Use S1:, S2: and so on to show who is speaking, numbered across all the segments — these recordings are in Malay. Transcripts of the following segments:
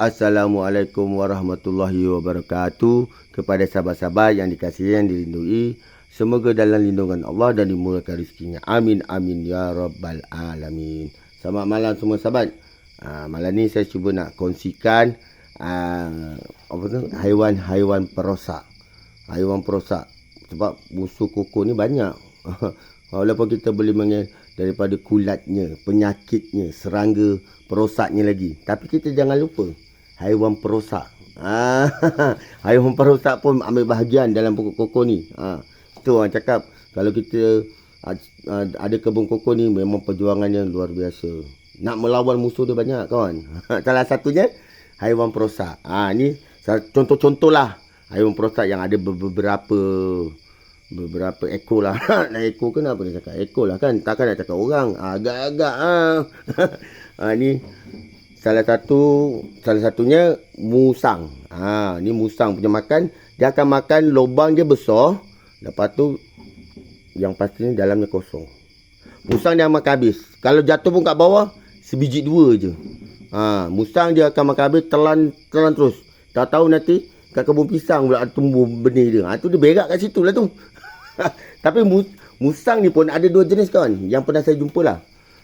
S1: Assalamualaikum warahmatullahi wabarakatuh. Kepada sahabat-sahabat yang dikasihi yang dilindungi semoga dalam lindungan Allah dan dimurahkan rezekinya. Amin amin ya rabbal alamin. Selamat malam semua sahabat. Uh, malam ni saya cuba nak kongsikan uh, apa tu? Haiwan-haiwan perosak. Haiwan perosak. Sebab musuh koko ni banyak. Walaupun kita boleh mengenal daripada kulatnya penyakitnya serangga perosaknya lagi. Tapi kita jangan lupa haiwan perosak. Ah, haiwan perosak pun ambil bahagian dalam pokok koko ni. Ha, itu orang cakap kalau kita ada kebun koko ni memang perjuangannya luar biasa. Nak melawan musuh dia banyak kawan. Salah satunya haiwan perosak. Ah, ni contoh-contoh lah haiwan perosak yang ada beberapa beberapa ekor lah. nak ekor ke apa dia cakap? Ekor lah kan. Takkan nak cakap orang. Agak-agak. Ah. ha, ni salah satu salah satunya musang. Ha, ni musang punya makan. Dia akan makan lubang dia besar. Lepas tu yang pastinya dalamnya kosong. Musang dia makan habis. Kalau jatuh pun kat bawah, sebiji dua je. Ha, musang dia akan makan habis, telan telan terus. Tak tahu nanti kat kebun pisang pula tumbuh benih dia. Ha, tu dia berak kat situ lah tu. Tapi musang ni pun ada dua jenis kawan. Yang pernah saya jumpa lah.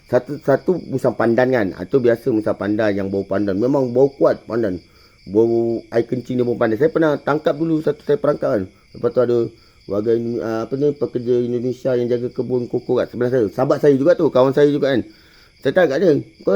S1: Satu satu musang pandan kan. Itu biasa musang pandan yang bau pandan. Memang bau kuat pandan. Bau air kencing dia bau pandan. Saya pernah tangkap dulu satu saya perangkap kan. Lepas tu ada warga ah, apa ni pekerja Indonesia yang jaga kebun koko kat sebelah saya. Sahabat saya juga tu, kawan saya juga kan. Saya tanya kat dia, kau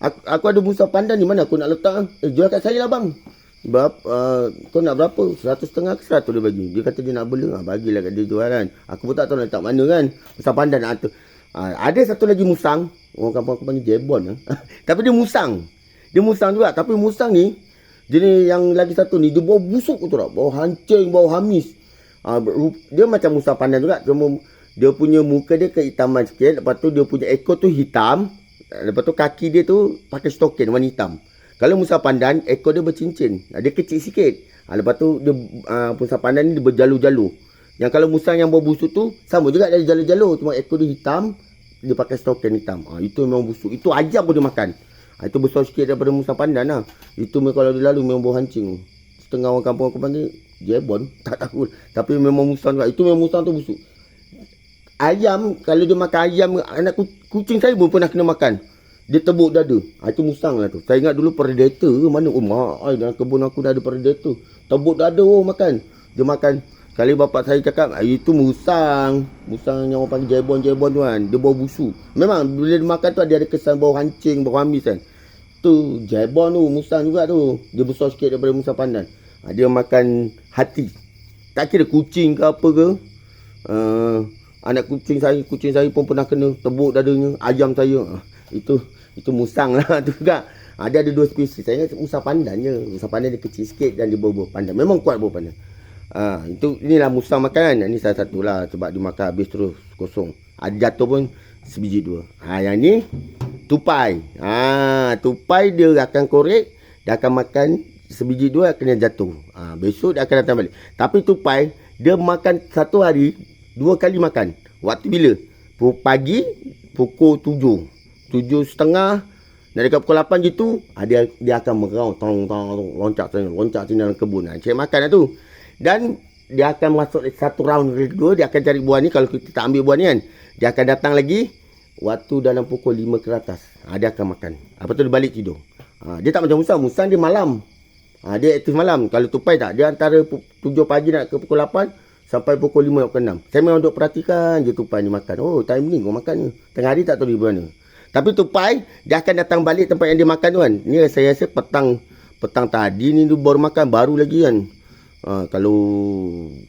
S1: aku, aku ada musang pandan di mana aku nak letak? Eh jual kat saya lah bang. Berapa, uh, kau nak berapa? Seratus setengah ke seratus dia bagi. Dia kata dia nak bela. Ha, bagilah kat dia jual kan. Aku pun tak tahu nak letak mana kan. Musang pandan nak atur. Ha, ada satu lagi musang. Orang kampung aku panggil jebon. Ha? tapi dia musang. Dia musang juga. Tapi musang ni. Jenis yang lagi satu ni. Dia bau busuk tu tak. Bau hancing. Bau hamis. Ha, dia macam musang pandan juga. Cuma dia punya muka dia kehitaman sikit. Lepas tu dia punya ekor tu hitam. Lepas tu kaki dia tu pakai stokin warna hitam. Kalau musang pandan, ekor dia bercincin. Dia kecil sikit. Ha, lepas tu dia, uh, musang pandan ni dia berjalur-jalur. Yang kalau musang yang bau busuk tu sama juga dari jalur-jalur cuma ekor dia hitam dia pakai stokin hitam. Ha, itu memang busuk. Itu ajam pun dia makan. Ha, itu besar sikit daripada musang pandan lah. Itu kalau dia lalu memang bau hancing. Setengah orang kampung aku panggil jebon. Tak tahu. Tapi memang musang juga. Itu memang musang tu busuk. Ayam, kalau dia makan ayam, anak kucing saya pun pernah kena makan. Dia tebuk dada. Ha, itu musang lah tu. Saya ingat dulu predator ke mana. Oh mak, ay, dalam kebun aku dah ada predator. Tebuk dada oh makan. Dia makan Kali bapak saya cakap, ah, itu musang. Musang yang orang panggil jebon-jebon tu kan. Dia bau busuk. Memang bila dia makan tu dia ada kesan bau hancing, bau hamis kan. Tu jebon tu, musang juga tu. Dia besar sikit daripada musang pandan. Ha, dia makan hati. Tak kira kucing ke apa ke. Uh, anak kucing saya, kucing saya pun pernah kena tebuk dadanya. Ayam saya. Uh, itu itu musang lah tu juga. Dia ada dua spesies. Saya ingat musang pandan je. Musang pandan dia kecil sikit dan dia bau-bau pandan. Memang kuat bau pandan. Ha, itu inilah musang makan. Ini salah satu lah sebab dia makan habis terus kosong. Ada jatuh pun sebiji dua. Ha, yang ni tupai. Ha, tupai dia akan korek. Dia akan makan sebiji dua akan jatuh. Ha, besok dia akan datang balik. Tapi tupai dia makan satu hari dua kali makan. Waktu bila? Pagi pukul tujuh. Tujuh setengah. Dari dekat pukul lapan gitu. Ha, dia, dia akan merau. Tong, tong, tong, loncat sini. Loncat sini dalam kebun. Ha, cik makan lah tu. Dan dia akan masuk satu round kedua. Dia akan cari buah ni. Kalau kita tak ambil buah ni kan. Dia akan datang lagi. Waktu dalam pukul lima ke atas. Ha, dia akan makan. Lepas tu dia balik tidur. Ha, dia tak macam musang. Musang dia malam. Ha, dia aktif malam. Kalau tupai tak. Dia antara tujuh pagi nak ke pukul lapan. Sampai pukul lima ke enam. Saya memang duduk perhatikan je tupai ni makan. Oh time ni kau makan ni. Tengah hari tak tahu di mana. Tapi tupai. Dia akan datang balik tempat yang dia makan tu kan. Ni saya rasa petang. Petang tadi ni dia baru makan. Baru lagi kan. Ha, kalau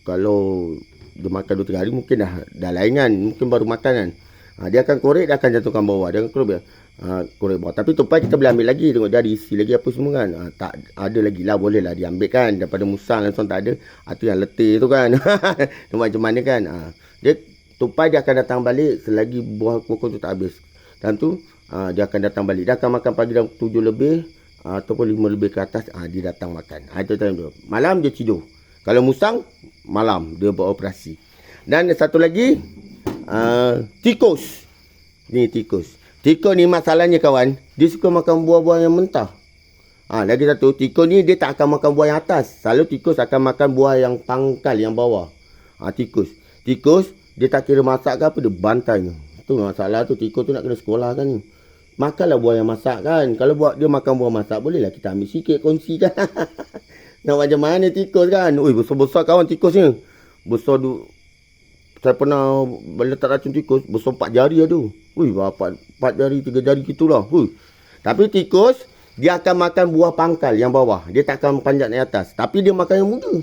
S1: kalau dia makan 2 3 hari mungkin dah dah lain kan. Mungkin baru makan kan. Ha, dia akan korek dia akan jatuhkan bawah. Dia akan korek ha, korek bawah. Tapi tupai kita boleh ambil lagi tengok dia ada isi lagi apa semua kan. Ha, tak ada lagi lah boleh lah diambil kan daripada musang langsung tak ada. Tu yang letih tu kan. macam mana kan. Ha, dia tupai dia akan datang balik selagi buah pokok tu tak habis. Dan tu ha, dia akan datang balik. Dia akan makan pagi dah 7 lebih ataupun lima lebih ke atas ah dia datang makan. Ah itu time tu. Malam dia tidur. Kalau musang malam dia beroperasi. Dan satu lagi uh, tikus. Ni tikus. Tikus ni masalahnya kawan, dia suka makan buah-buah yang mentah. Ha, lagi satu, tikus ni dia tak akan makan buah yang atas. Selalu tikus akan makan buah yang pangkal, yang bawah. Ha, tikus. Tikus, dia tak kira masak ke apa, dia bantai. Itu masalah tu, tikus tu nak kena sekolah kan ni. Makanlah buah yang masak kan. Kalau buat dia makan buah masak, bolehlah kita ambil sikit, kongsi kan. nak macam mana tikus kan. Ui, besar-besar kawan tikus ni. Besar tu. Saya pernah letak racun tikus, besar empat jari lah tu. Ui, empat, empat jari, tiga jari gitulah. Ui. Tapi tikus, dia akan makan buah pangkal yang bawah. Dia tak akan panjat naik atas. Tapi dia makan yang muda.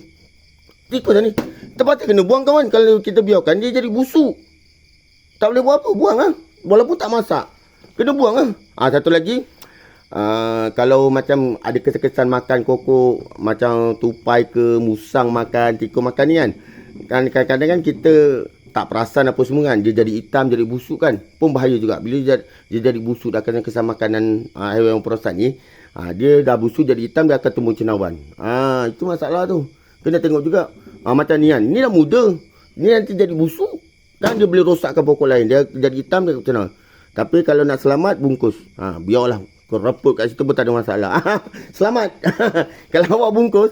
S1: Tikus ni. Terpaksa kena buang kawan. Kalau kita biarkan dia jadi busuk. Tak boleh buat apa. Buang lah. Walaupun tak masak. Kena buang lah. Ha, satu lagi. Uh, kalau macam ada kesan-kesan makan kokok. Macam tupai ke musang makan. Tikus makan ni kan. Kan kadang-kadang kan kita tak perasan apa semua kan dia jadi hitam jadi busuk kan pun bahaya juga bila dia, dia jadi busuk dah kena kesan makanan uh, haiwan yang perasan ni uh, dia dah busuk jadi hitam dia akan tumbuh cendawan uh, itu masalah tu kena tengok juga uh, macam ni kan ni dah muda ni nanti jadi busuk kan dia boleh rosakkan pokok lain dia jadi hitam dia cendawan tapi kalau nak selamat bungkus uh, biarlah kau reput kat situ pun tak ada masalah selamat kalau awak bungkus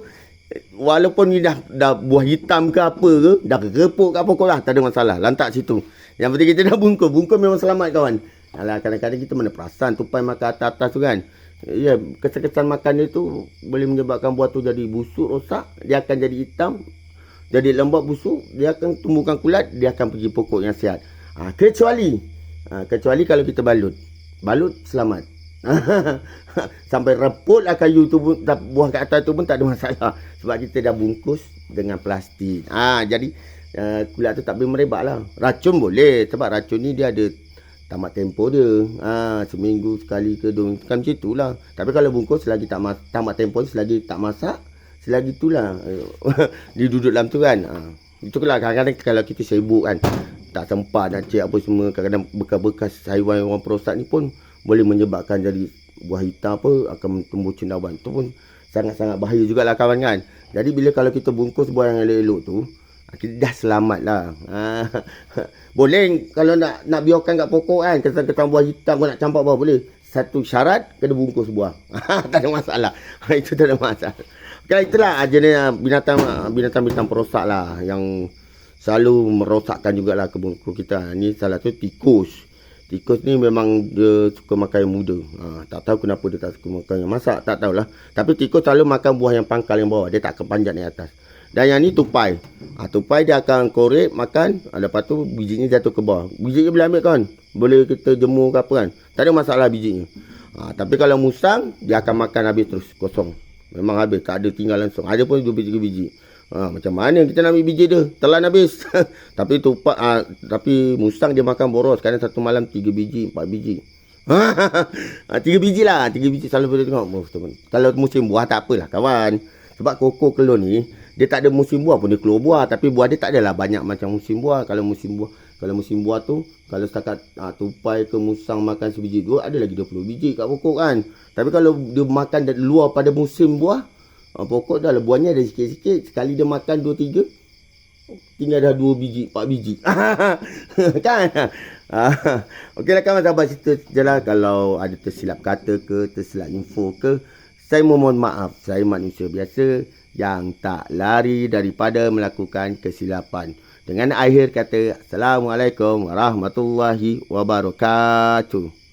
S1: walaupun ni dah dah buah hitam ke apa ke, dah repuk ke apa kau lah, tak ada masalah. Lantak situ. Yang penting kita dah bungkus. Bungkus memang selamat kawan. Alah, kadang-kadang kita mana perasan tupai makan atas-atas tu kan. Ya, kesan-kesan makan dia tu boleh menyebabkan buah tu jadi busuk, rosak. Dia akan jadi hitam. Jadi lembab busuk. Dia akan tumbuhkan kulat. Dia akan pergi pokok yang sihat. Ha, kecuali. Ha, kecuali kalau kita balut. Balut selamat. Sampai reput lah kayu tu pun, buah kat atas tu pun tak ada masalah. Sebab kita dah bungkus dengan plastik. Ha, jadi uh, kulit tu tak boleh merebak lah. Racun boleh. Sebab racun ni dia ada tamat tempo dia. Ha, seminggu sekali ke dua Kan macam itulah. Tapi kalau bungkus selagi tak mas- tamat tempo selagi tak masak. Selagi itulah. dia duduk dalam tu kan. Ha. Itu lah kadang-kadang kalau kita sibuk kan. Tak sempat nak cek apa semua. Kadang-kadang bekas-bekas haiwan-haiwan perosak ni pun boleh menyebabkan jadi buah hitam apa akan tumbuh cendawan. Itu pun sangat-sangat bahaya jugalah kawan kan. Jadi bila kalau kita bungkus buah yang elok-elok tu, kita dah selamat lah. Ah, boleh kalau nak nak biarkan kat pokok kan, kesan-kesan buah hitam kau nak campak bawah boleh. Satu syarat, kena bungkus buah. tak ada masalah. Itu tak ada masalah. Okay, itulah jenis binatang binatang-binatang perosak lah yang selalu merosakkan jugalah kebun kita. Ini salah tu tikus. Tikus ni memang dia suka makan yang muda. Ha, tak tahu kenapa dia tak suka makan yang masak. Tak tahulah. Tapi tikus selalu makan buah yang pangkal yang bawah. Dia tak akan panjat naik atas. Dan yang ni tupai. Ha, tupai dia akan korek, makan. Ha, lepas tu bijinya jatuh ke bawah. Bijinya boleh ambil kan? Boleh kita jemur ke apa kan? Tak ada masalah bijinya. Ha, tapi kalau musang, dia akan makan habis terus. Kosong. Memang habis. Tak ada tinggal langsung. Ada pun 2 biji-biji. Ha, macam mana kita nak ambil biji dia? Telan habis. tapi tupak ha, tapi musang dia makan boros. Kadang satu malam tiga biji, empat biji. ha, tiga biji lah. Tiga biji selalu boleh tengok. Oh, Kalau musim buah tak apalah kawan. Sebab koko kelon ni, dia tak ada musim buah pun dia keluar buah. Tapi buah dia tak adalah banyak macam musim buah. Kalau musim buah, kalau musim buah tu, kalau setakat ha, tupai ke musang makan sebiji dua, ada lagi 20 biji kat pokok kan. Tapi kalau dia makan luar pada musim buah, Ha, pokok dah lah buahnya ada sikit-sikit. Sekali dia makan dua tiga. Tinggal dah dua biji, empat biji. kan? Okeylah kawan sahabat cerita lah. Kalau ada tersilap kata ke, tersilap info ke. Saya mohon maaf. Saya manusia biasa yang tak lari daripada melakukan kesilapan. Dengan akhir kata, Assalamualaikum warahmatullahi wabarakatuh.